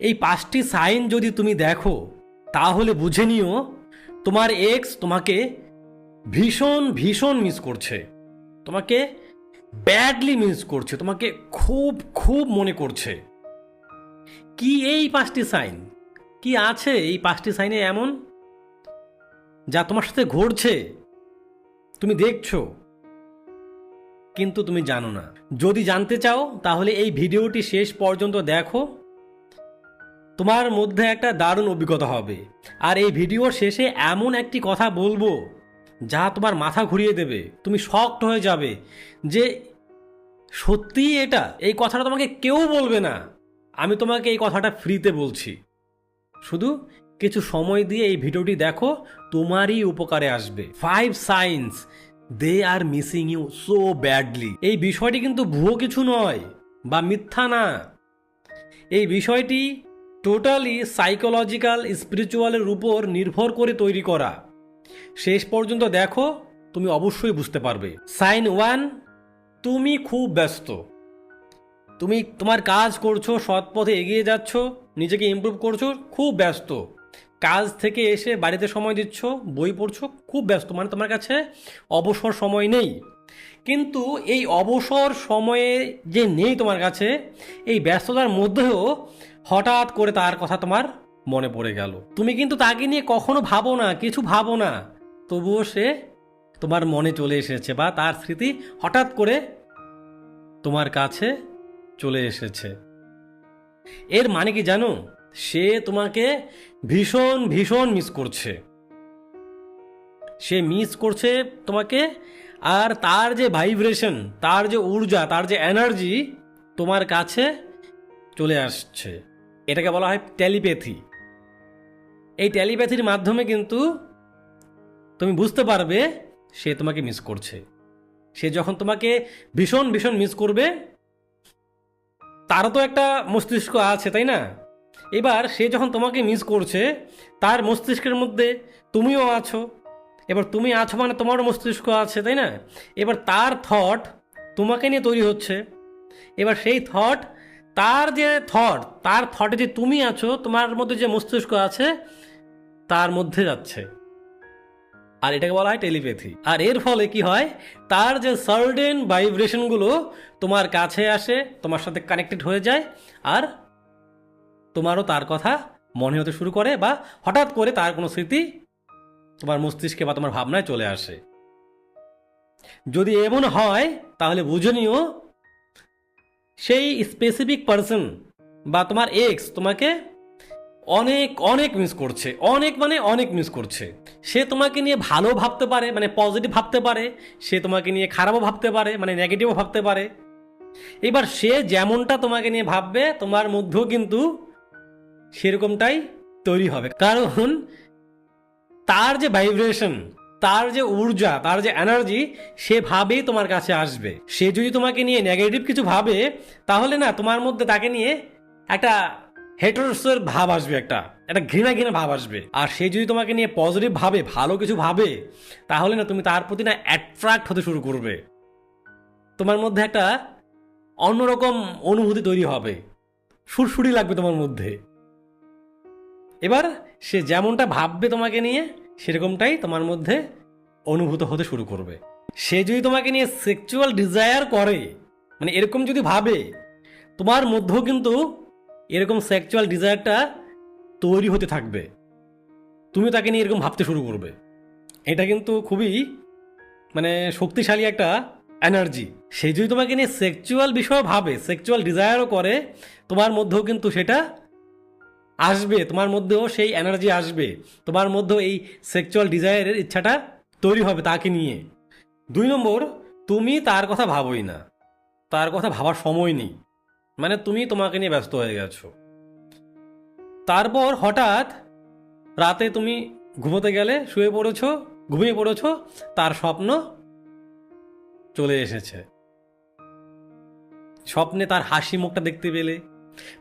এই পাঁচটি সাইন যদি তুমি দেখো, তাহলে বুঝে নিও তোমার এক্স তোমাকে ভীষণ ভীষণ মিস করছে। তোমাকে ব্যাডলি মিস করছে, তোমাকে খুব খুব মনে করছে। কি এই পাঁচটি সাইন? কি আছে এই পাঁচটি সাইনে এমন? যা তোমার সাথে ঘটছে। তুমি দেখছ। কিন্তু তুমি জানো না। যদি জানতে চাও, তাহলে এই ভিডিওটি শেষ পর্যন্ত দেখো। তোমার মধ্যে একটা দারুণ অভিজ্ঞতা হবে। আর এই ভিডিওর শেষে এমন একটি কথা বলব, যা তোমার মাথা ঘুরিয়ে দেবে। তুমি শক্ট হয়ে যাবে যে, সত্যি এটা? এই কথাটা তোমাকে কেউ বলবে না। আমি তোমাকে এই কথাটা ফ্রিতে বলছি। শুধু কিছু সময় দিয়ে এই ভিডিওটি দেখো, তোমারই উপকারে আসবে। Five signs they are missing you so badly এই বিষয়টি কিন্তু ভুয়ো কিছু নয়, বা মিথ্যা না। এই বিষয়টি টোটালি সাইকোলজিক্যাল স্পিরিচুয়ালের উপর নির্ভর করে তৈরি করা। শেষ পর্যন্ত দেখো, তুমি অবশ্যই বুঝতে পারবে। সাইন ওয়ান, তুমি খুব ব্যস্ত। তুমি তোমার কাজ করছ, সৎ পথে এগিয়ে যাচ্ছ, নিজেকে ইমপ্রুভ করছ, খুব ব্যস্ত। কাজ থেকে এসে বাড়িতে সময় দিচ্ছ, বই পড়ছো, খুব ব্যস্ত। মানে তোমার কাছে অবসর সময় নেই। কিন্তু এই অবসর সময়ে যে নেই তোমার কাছে, এই ব্যস্ততার মধ্যেও হঠাৎ করে তার কথা তোমার মনে পড়ে গেল। তুমি কিন্তু তাকে নিয়ে কখনো ভাবো না, কিছু ভাবো না। তবুও সে তোমার মনে চলে এসেছে বা তার স্মৃতি হঠাৎ করে তোমার কাছে চলে এসেছে। এর মানে কি জানো? সে তোমাকে ভীষণ ভীষণ মিস করছে। সে মিস করছে তোমাকে আর তার যে ভাইব্রেশন তার যে ঊর্জা, তার যে এনার্জি তোমার কাছে চলে আসছে। এটাকে বলা হয় টেলিপ্যাথি। এই টেলিপ্যাথির মাধ্যমে কিন্তু তুমি বুঝতে পারবে সে তোমাকে মিস করছে। সে যখন তোমাকে ভীষণ ভীষণ মিস করবে, তারও তো একটা মস্তিষ্ক আছে, তাই না? এবার সে যখন তোমাকে মিস করছে, তার মস্তিষ্কের মধ্যে তুমিও আছো। এবার তুমি আছো মানে তোমারও মস্তিষ্ক আছে, তাই না? এবার তার থট তোমাকে নিয়ে তৈরি হচ্ছে। এবার সেই থট তার যে থট তার থটে যে তুমি আছো, তোমার মধ্যে যে মস্তিষ্ক আছে, তার মধ্যে যাচ্ছে। আর এটাকে বলা হয় টেলিপ্যাথি আর এর ফলে কি হয়? তার যে সার্ডেন ভাইব্রেশনগুলো তোমার কাছে আসে, তোমার সাথে কানেক্টেড হয়ে যায়, আর তোমারও তার কথা মনে হতে শুরু করে বা হঠাৎ করে তার কোনো স্মৃতি তোমার মস্তিষ্কে বা তোমার ভাবনায় চলে আসে। যদি এমন হয়, তাহলে বুঝে নিও সেই স্পেসিফিক পার্সন বা তোমার এক্স তোমাকে অনেক অনেক মিস করছে। অনেক মানে অনেক মিস করছে। সে তোমাকে নিয়ে ভালো ভাবতে পারে মানে পজিটিভ ভাবতে পারে, সে তোমাকে নিয়ে খারাপও ভাবতে পারে মানে নেগেটিভও ভাবতে পারে। এবার সে যেমনটা তোমাকে নিয়ে ভাববে, তোমার মধ্যেও কিন্তু সেরকমটাই তৈরি হবে। কারণ তার যে ভাইব্রেশন তার যে ঊর্জা, তার যে এনার্জি সে ভাবেই তোমার কাছে আসবে। সে যদি তোমাকে নিয়ে নেগেটিভ কিছু ভাবে, তাহলে না তোমার মধ্যে তাকে নিয়ে একটা হেটারসের ভাব আসবে একটা একটা ঘৃণা ঘৃণা ভাব আসবে। আর সে যদি তোমাকে নিয়ে পজিটিভ ভাবে, ভালো কিছু ভাবে, তাহলে না তুমি তার প্রতি না অ্যাট্রাক্ট হতে শুরু করবে। তোমার মধ্যে একটা অন্যরকম অনুভূতি তৈরি হবে। সুরসুরি লাগবে তোমার মধ্যে। এবার সে যেমনটা ভাববে তোমাকে নিয়ে সেরকমটাই তোমার মধ্যে অনুভূত হতে শুরু করবে। সে যদি তোমাকে নিয়ে সেক্সুয়াল ডিজায়ার করে মানে এরকম যদি ভাবে, তোমার মধ্যেও কিন্তু এরকম সেক্সুয়াল ডিজায়ারটা তৈরি হতে থাকবে। তুমি তাকে নিয়ে এরকম ভাবতে শুরু করবে। এটা কিন্তু খুবই মানে শক্তিশালী একটা এনার্জি সে যদি তোমাকে নিয়ে সেক্সুয়াল বিষয় ভাবে সেক্সুয়াল ডিজায়ারও করে, তোমার মধ্যেও কিন্তু সেটা আসবে, তোমার মধ্যেও সেই এনার্জি আসবে। তোমার মধ্যেও এই সেক্সুয়াল ডিজায়ারের ইচ্ছাটা তৈরি হবে তাকে নিয়ে। দুই নম্বর, তুমি তার কথা ভাবোই না। তার কথা ভাবার সময় নেই। মানে তুমি তোমাকে নিয়ে ব্যস্ত হয়ে গেছো। তারপর হঠাৎ রাতে তুমি ঘুমোতে গেলে, শুয়ে পড়েছো, ঘুমিয়ে পড়েছো, তার স্বপ্ন চলে এসেছে। স্বপ্নে তার হাসি মুখটা দেখতে পেলে।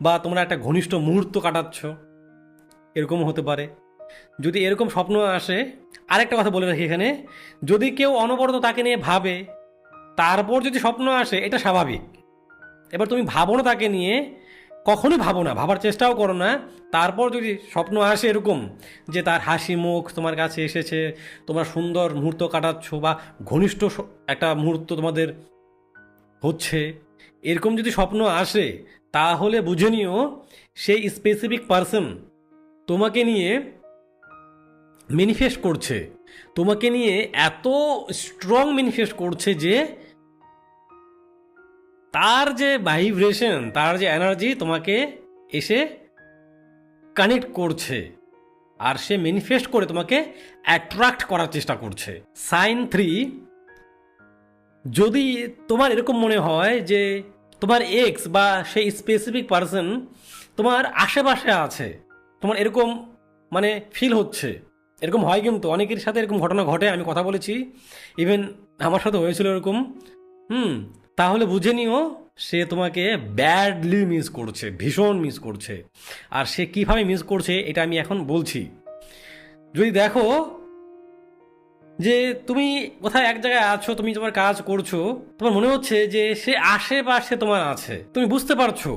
বা তোমরা একটা ঘনিষ্ঠ মুহূর্ত কাটাচ্ছ। এরকমও হতে পারে। যদি এরকম স্বপ্ন আসে, আরেকটা কথা বলে রাখি এখানে, যদি কেউ অনবরত তাকে নিয়ে ভাবে, তারপর যদি স্বপ্ন আসে, এটা স্বাভাবিক। এবার তুমি ভাবো না তাকে নিয়ে, কখনোই ভাবো না, ভাবার চেষ্টাও করো না। তারপর যদি স্বপ্ন আসে এরকম, যে তার হাসি মুখ তোমার কাছে এসেছে, তোমরা সুন্দর মুহূর্ত কাটাচ্ছ বা ঘনিষ্ঠ একটা মুহূর্ত তোমাদের হচ্ছে এরকম যদি স্বপ্ন আসে, তাহলে বুঝে নিও সেই স্পেসিফিক পার্সন তোমাকে নিয়ে ম্যানিফেস্ট করছে। তোমাকে নিয়ে এত স্ট্রং ম্যানিফেস্ট করছে যে তার যে ভাইব্রেশন তার যে এনার্জি তোমাকে এসে কানেক্ট করছে আর সে ম্যানিফেস্ট করে তোমাকে অ্যাট্রাক্ট করার চেষ্টা করছে। সাইন থ্রি যদি তোমার এরকম মনে হয় যে তোমার এক্স বা সেই স্পেসিফিক পার্সন তোমার আশেপাশে আছে, তোমার এরকম মানে ফিল হচ্ছে, এরকম হয় কিন্তু, অনেকের সাথে এরকম ঘটনা ঘটে, আমি কথা বলেছি ইভেন আমার সাথে হয়েছিল এরকম, হুম, তাহলে বুঝে নিও সে তোমাকে ব্যাডলি মিস করছে, ভীষণ মিস করছে, আর সে কীভাবে মিস করছে এটা আমি এখন বলছি। যদি দেখো যে তুমি কোথায় এক জায়গায় আছো, তুমি তোমার কাজ করছ, তোমার মনে হচ্ছে যে সে আশেপাশে তোমার আছে। তুমি বুঝতে পারছ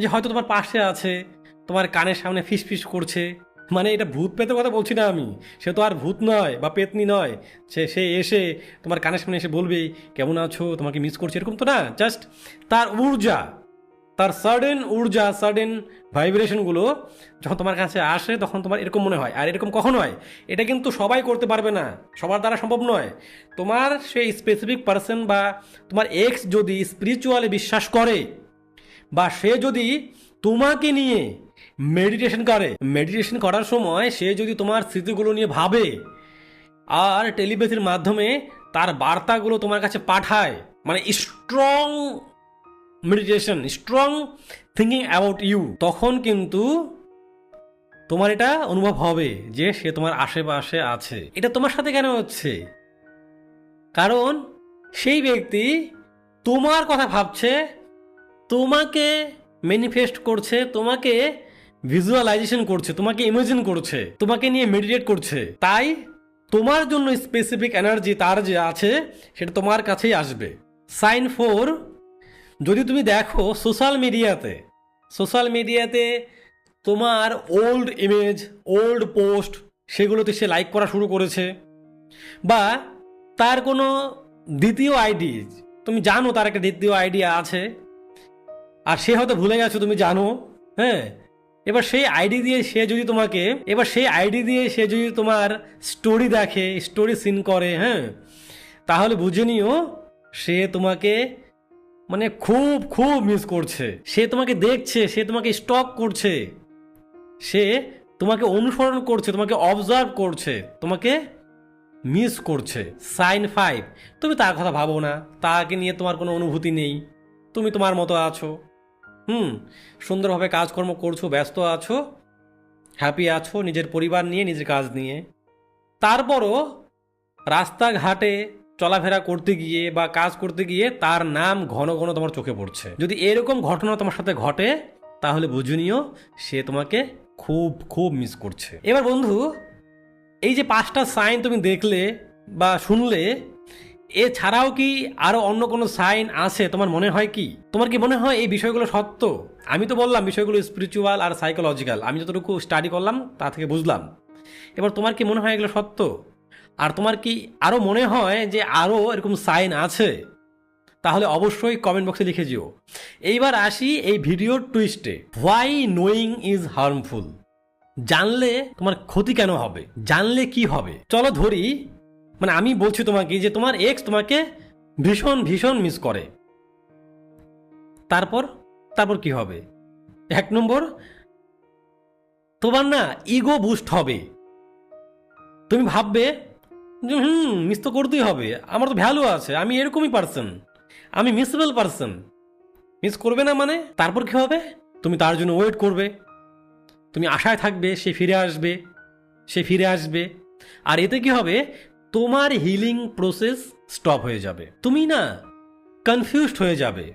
যে হয়তো তোমার পাশে আছে, তোমার কানের সামনে ফিস ফিস করছে। মানে এটা ভূত পেতের কথা বলছি না আমি। সে তো আর ভূত নয় বা পেতনি নয়। সে সে এসে তোমার কানের সামনে এসে বলবে, কেমন আছো? তোমাকে মিস করছে। এরকম তো না জাস্ট তার ঊর্জা। তার সাডেন ঊর্জা সাডেন ভাইব্রেশনগুলো যখন তোমার কাছে আসে, তখন তোমার এরকম মনে হয়। আর এরকম কখন হয় এটা কিন্তু সবাই করতে পারবে না। সবার দ্বারা সম্ভব নয়। তোমার সেই স্পেসিফিক পার্সন বা তোমার এক্স যদি স্পিরিচুয়ালি বিশ্বাস করে, বা সে যদি তোমাকে নিয়ে মেডিটেশন করে মেডিটেশন করার সময় সে যদি তোমার স্মৃতিগুলো নিয়ে ভাবে, আর টেলিপ্যাথির মাধ্যমে তার বার্তাগুলো তোমার কাছে পাঠায় মানে strong meditation strong thinking about you তখন কিন্তু তোমার এটা অনুভব হবে যে সে তোমার আশেপাশে আছে। এটা তোমার সাথে কেন হচ্ছে? কারণ সেই ব্যক্তি তোমার কথা ভাবছে, তোমাকে ম্যানিফেস্ট করছে, তোমাকে ভিজুয়ালাইজেশন করছে, তোমাকে ইমেজিন করছে, তোমাকে নিয়ে মেডিটেট করছে। তাই তোমার জন্য স্পেসিফিক এনার্জি তার যে আছে, সেটা তোমার কাছেই আসবে। সাইন ফোর যদি তুমি দেখো সোশ্যাল মিডিয়াতে সোশ্যাল মিডিয়াতে তোমার ওল্ড ইমেজ ওল্ড পোস্ট সেগুলোতে সে লাইক করা শুরু করেছে। বা তার কোনো দ্বিতীয় আইডি তুমি জানো তার একটা দ্বিতীয় আইডিয়া আছে। আর সে হয়তো ভুলে গেছো, তুমি জানো হ্যাঁ? এবার সেই আইডি দিয়ে সে যদি তোমাকে, এবার সেই আইডি দিয়ে সে যদি তোমার স্টোরি দেখে স্টোরি সিন করে হ্যাঁ? তাহলে বুঝে নিও, সে তোমাকে মানে খুব খুব মিস করছে। সে তোমাকে দেখছে, সে তোমাকে স্টক করছে। সে তোমাকে অনুসরণ করছে, তোমাকে অবজার্ভ করছে, তোমাকে মিস করছে। সাইন ফাইভ তুমি তার কথা ভাবো না। তাকে নিয়ে তোমার কোনো অনুভূতি নেই। তুমি তোমার মতো আছো। হুম, সুন্দরভাবে কাজকর্ম করছ, ব্যস্ত আছো হ্যাপি আছো, নিজের পরিবার নিয়ে, নিজের কাজ নিয়ে। তারপরও রাস্তাঘাটে চলাফেরা করতে গিয়ে বা কাজ করতে গিয়ে তার নাম ঘন ঘন তোমার চোখে পড়ছে। যদি এরকম ঘটনা তোমার সাথে ঘটে, তাহলে বুঝে নিও সে তোমাকে খুব খুব মিস করছে। এবার বন্ধু, এই যে পাঁচটা সাইন তুমি দেখলে বা শুনলে, এছাড়াও কি আরও অন্য কোনো সাইন আছে? তোমার মনে হয় কি? তোমার কি মনে হয় এই বিষয়গুলো সত্য? আমি তো বললাম বিষয়গুলো স্পিরিচুয়াল আর সাইকোলজিক্যাল আমি যতটুকু স্টাডি করলাম, তা থেকে বুঝলাম। এবার তোমার কি মনে হয় এগুলো সত্য? আর তোমার কি আরও মনে হয় যে আরও এরকম সাইন আছে? তাহলে অবশ্যই কমেন্ট বক্সে লিখে যেও। এইবার আসি এই ভিডিওর টুইস্টে হোয়াই নোয়িং ইজ হার্মফুল জানলে তোমার ক্ষতি কেন হবে? জানলে কি হবে? চলো ধরি। মানে আমি বলছি তোমাকে যে তোমার এক্স তোমাকে ভীষণ ভীষণ মিস করে। তারপর? তারপর কি হবে? এক নম্বর, তোমার না ইগো বুস্ট হবে। তুমি ভাববে যে, হুম মিস তো করতেই হবে। আমার তো ভ্যালু আছে, আমি এরকমই পারসন আমি মিসেবল পারসন মিস করবে না মানে? তারপর কি হবে? তুমি তার জন্য ওয়েট করবে। তুমি আশায় থাকবে, সে ফিরে আসবে, সে ফিরে আসবে। আর এতে কি হবে? তোমার হিলিং প্রসেস স্টপ হয়ে যাবে। তুমি না কনফিউজড হয়ে যাবে।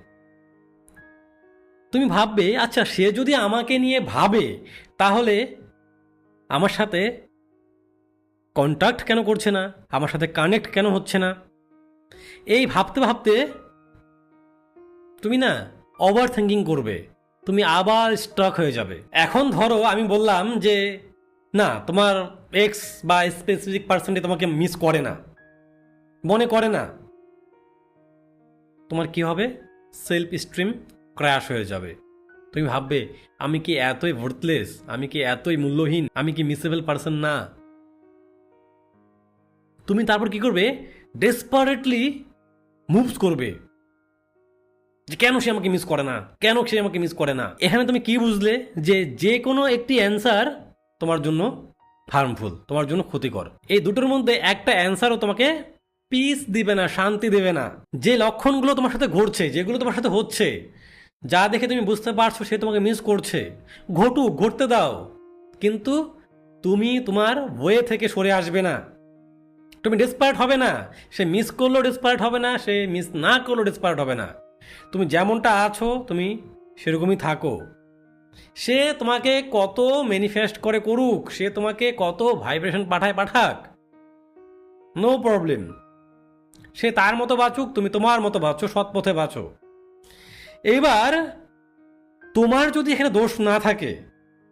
তুমি ভাববে আচ্ছা সে যদি আমাকে নিয়ে ভাবে, তাহলে আমার সাথে কন্ট্যাক্ট কেন করছে না? আমার সাথে কানেক্ট কেন হচ্ছে না? এই ভাবতে ভাবতে তুমি না ওভার থিঙ্কিং করবে। তুমি আবার স্টক হয়ে যাবে। এখন ধরো আমি বললাম যে, না, তোমার এক্স বা স্পেসিফিক পার্সনটি তোমাকে মিস করে না। মনে করে না। তোমার কি হবে? সেলফ স্ট্রিম ক্র্যাশ হয়ে যাবে। তুমি ভাববে, আমি কি এতই ভর্থলেস আমি কি এতই মূল্যহীন? আমি কি মিসেবল পার্সন না? তুমি তারপর কি করবে? ডেসপারেটলি মুভস করবে। যে কেন সে আমাকে মিস করে না? কেন সে আমাকে মিস করে না? এখানে তুমি কি বুঝলে? যে যে কোনো একটি অ্যান্সার তোমার জন্য হার্মফুল তোমার জন্য ক্ষতিকর। এই দুটোর মধ্যে একটা অ্যান্সারও তোমাকে পিস দিবে না, শান্তি দেবে না। যে লক্ষণগুলো তোমার সাথে ঘটছে, যেগুলো তোমার সাথে হচ্ছে, যা দেখে তুমি বুঝতে পারছ সে তোমাকে মিস করছে, ঘটুক, ঘটতে দাও। কিন্তু তুমি তোমার ওয়ে থেকে সরে আসবে না। তুমি ডিসপার্ট হবে না। সে মিস করলেও ডিসপার্ট হবে না, সে মিস না করলেও ডিসপার্ট হবে না। তুমি যেমনটা আছো, তুমি সেরকমই থাকো। সে তোমাকে কত ম্যানিফেস্ট করে করুক, সে তোমাকে কত ভাইব্রেশন পাঠায় পাঠাক নো প্রবলেম সে তার মতো বাঁচুক, তুমি তোমার মতো বাঁচো, সৎ পথে বাঁচো। এবার তোমার যদি এখানে দোষ না থাকে,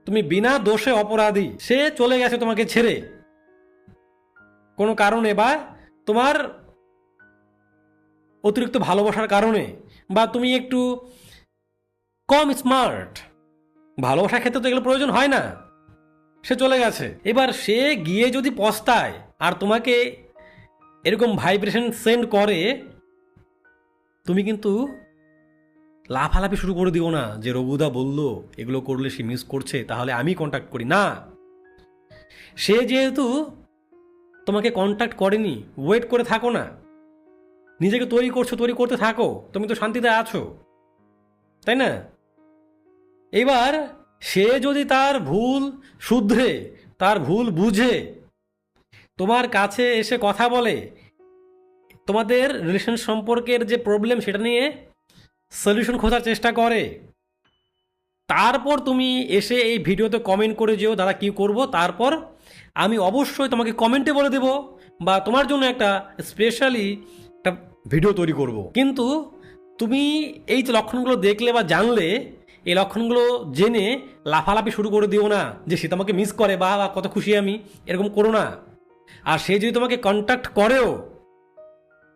তুমি বিনা দোষে অপরাধী, সে চলে গেছে তোমাকে ছেড়ে। কোনো কারণে বা তোমার অতিরিক্ত ভালোবাসার কারণে বা তুমি একটু কম স্মার্ট, ভালোবাসার ক্ষেত্রে তো এগুলো প্রয়োজন হয় না। সে চলে গেছে। এবার সে গিয়ে যদি পস্তায় আর তোমাকে এরকম ভাইব্রেশন সেন্ড করে, তুমি কিন্তু লাফালাফি শুরু করে দিও না যে রঘুদা বলল, এগুলো করলে সে মিস করছে, তাহলে আমি কন্ট্যাক্ট করি। না। সে যেহেতু তোমাকে কন্ট্যাক্ট করেনি ওয়েট করে থাকো না। নিজেকে তৈরি করছ, তৈরি করতে থাকো, তুমি তো শান্তিতে আছো। তাই না? এবার সে যদি তার ভুল শুধরে, তার ভুল বুঝে, তোমার কাছে এসে কথা বলে, তোমাদের রিলেশন সম্পর্কের যে প্রবলেম সেটা নিয়ে সলিউশন খোঁজার চেষ্টা করে, তারপর তুমি এসে এই ভিডিওতে কমেন্ট করে যেও, দাদা কী করব, তারপর আমি অবশ্যই তোমাকে কমেন্টে বলে দেব বা তোমার জন্য একটা স্পেশালি একটা ভিডিও তৈরি করব। কিন্তু তুমি এই যে লক্ষণগুলো দেখলে বা জানলে, এই লক্ষণগুলো জেনে লাফালাফি শুরু করে দিও না যে সে তোমাকে মিস করে বা বা কত খুশি আমি। এরকম করো না। আর সে যদি তোমাকে কন্ট্যাক্ট করেও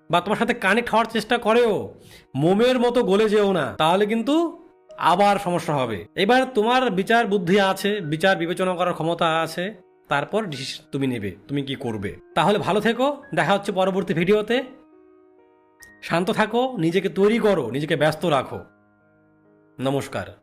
বা তোমার সাথে কানেক্ট হওয়ার চেষ্টা করেও মোমের মতো গলে যেও না, তাহলে কিন্তু আবার সমস্যা হবে। এবার তোমার বিচার বুদ্ধি আছে, বিচার বিবেচনা করার ক্ষমতা আছে। তারপর ডিসিশন তুমি নেবে, তুমি কি করবে। তাহলে ভালো থেকো, দেখা হচ্ছে পরবর্তী ভিডিওতে। শান্ত থাকো, নিজেকে তৈরি করো, নিজেকে ব্যস্ত রাখো। নমস্কার।